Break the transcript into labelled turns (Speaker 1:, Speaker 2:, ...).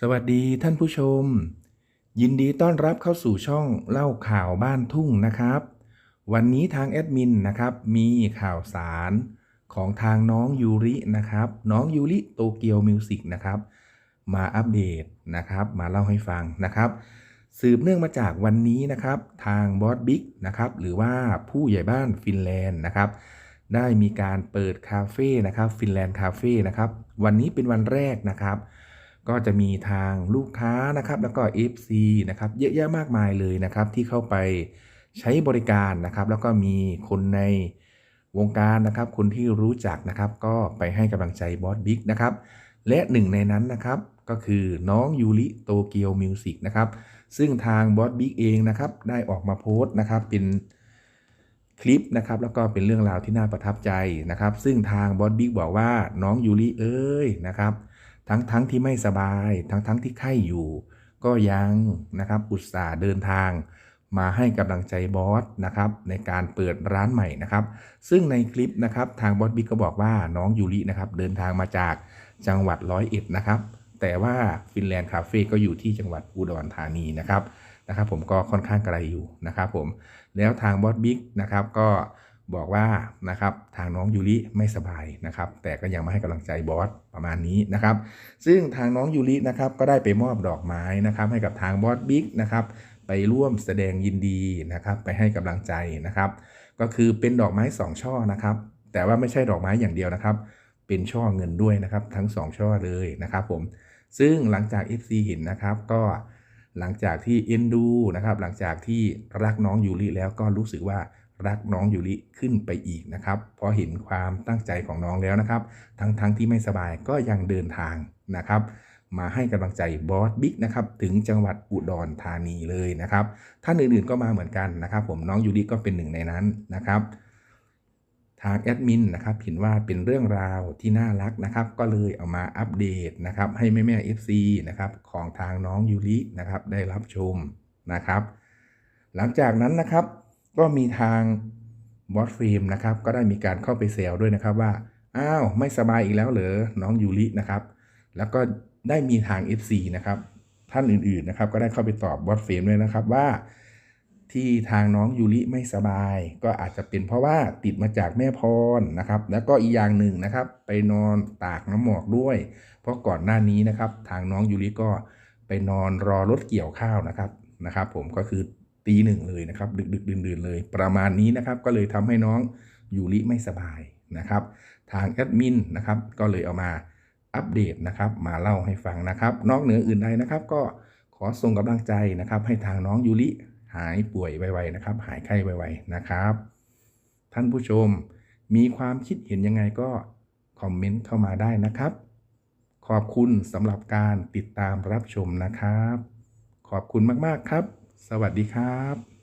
Speaker 1: สวัสดีท่านผู้ชม ยินดีต้อนรับเข้าสู่ช่องเล่าข่าวบ้านทุ่งนะครับ วันนี้ทางแอดมินนะครับ มีข่าวสารของทางน้องยูรินะครับ น้องยูริโตเกียวมิวสิกนะครับ มาอัปเดตนะครับ มาเล่าให้ฟังนะครับ สืบเนื่องมาจากวันนี้นะครับ ทางบอสบิ๊กนะครับ หรือว่าผู้ใหญ่บ้านฟินแลนด์นะครับ ได้มีการเปิดคาเฟ่นะครับฟินแลนด์คาเฟ่นะครับ วันนี้เป็นวันแรกนะครับ ก็จะมีทางลูกค้านะครับ แล้วก็ FC นะครับ เยอะแยะมากมายเลยนะครับ ที่เข้าไปใช้บริการนะครับ แล้วก็มีคนในวงการนะครับ คนที่รู้จักนะครับ ก็ไปให้กำลังใจบอสบิ๊กนะครับ และหนึ่งในนั้นนะครับ ก็คือน้องยูริโตเกียวมิวสิกนะครับ ซึ่งทางบอสบิ๊กเองนะครับ ได้ออกมาโพสต์นะครับ เป็นคลิปนะครับ แล้วก็เป็นเรื่องราวที่น่าประทับใจนะครับ ซึ่งทางบอสบิ๊กบอกว่าน้องยูริเอ้ยนะครับ ทั้งทั้งที่ไม่สบาย ทั้งทั้งที่ไข้อยู่ ก็ยังนะครับอุตส่าห์เดินทาง มาให้กำลังใจบอสนะครับในการเปิดร้านใหม่นะครับ ซึ่งในคลิปนะครับทางบอสบิ๊กก็บอกว่าน้องยูรินะครับเดินทางมาจากจังหวัดร้อยเอ็ดนะครับ แต่ว่าฟินแลนด์คาเฟ่ก็อยู่ที่จังหวัดอุดรธานีนะครับนะครับผมก็ค่อนข้างไกลอยู่นะครับผมแล้วทางบอสบิ๊กนะครับก็ บอกว่านะครับทางน้องยูริไม่สบายนะครับ แต่ก็ยังมาให้กำลังใจบอสประมาณนี้นะครับ ซึ่งทางน้องยูรินะครับก็ได้ไปมอบดอกไม้นะครับ ให้กับทางบอสบิ๊กนะครับไปร่วมแสดงยินดีนะครับไปให้กำลังใจนะครับ ก็คือเป็นดอกไม้สองช่อนะครับ แต่ว่าไม่ใช่ดอกไม้อย่างเดียวนะครับ เป็นช่อเงินด้วยนะครับ ทั้งสองช่อเลยนะครับผมซึ่งหลังจาก FC เห็นนะครับก็หลังจากที่เอ็นดูนะครับ หลังจากที่รักน้องยูริแล้วก็รู้สึกว่า รักน้องยูริขึ้นไปอีกนะครับเพราะเห็นความตั้งใจของน้องแล้วนะครับ ทั้งทั้งที่ไม่สบายก็ยังเดินทางนะครับ มาให้กำลังใจบอสบิ๊กนะครับถึงจังหวัดอุดรธานีเลยนะครับท่านอื่นๆก็มาเหมือนกันนะครับ ผมน้องยูริก็เป็นหนึ่งในนั้นนะครับทางแอดมินนะครับเห็นว่าเป็นเรื่องราวที่น่ารักนะครับ ก็เลยเอามาอัปเดตนะครับ ให้แม่แม่ๆ FC นะครับของทางน้องยูรินะครับได้รับชมนะครับ หลังจากนั้นนะครับ ก็มีทางบอสฟิล์มนะครับก็ได้มีการเข้าไปแซวด้วยนะครับว่า อ้าว ไม่สบายอีกแล้วเหรอ น้องยูรินะครับ แล้วก็ได้มีทาง FC นะครับ ท่านอื่นๆนะครับ ก็ได้เข้าไปตอบบอสเฟรมด้วยนะครับว่า ที่ทางน้องยูริไม่สบาย ก็อาจจะเป็นเพราะว่าติดมาจากแม่พรนะครับ แล้วก็อีกอย่างหนึ่งนะครับ ไปนอนตากน้ำหมอกด้วย เพราะก่อนหน้านี้นะครับ ทางน้องยูริก็ไปนอนรอรถเกี่ยวข้าวนะครับนะครับ ผมก็คือ ตีหนึ่งเลยนะครับ ดึกดึกดื่นดื่นๆเลย ประมาณนี้นะครับ ก็เลยทำให้น้องยูริไม่สบายนะครับ ทางแอดมินนะครับ ก็เลยเอามาอัปเดตนะครับ มาเล่าให้ฟังนะครับ นอกเหนืออื่นใดนะครับ ก็ขอส่งกำลังใจนะครับ ให้ทางน้องยูริหายป่วยไวๆนะครับ หายไข้ไวๆนะครับ ท่านผู้ชมมีความคิดเห็นยังไงก็คอมเมนต์เข้ามาได้นะครับ ขอบคุณสำหรับการติดตามรับชมนะครับ ขอบคุณมากๆครับ สวัสดีครับ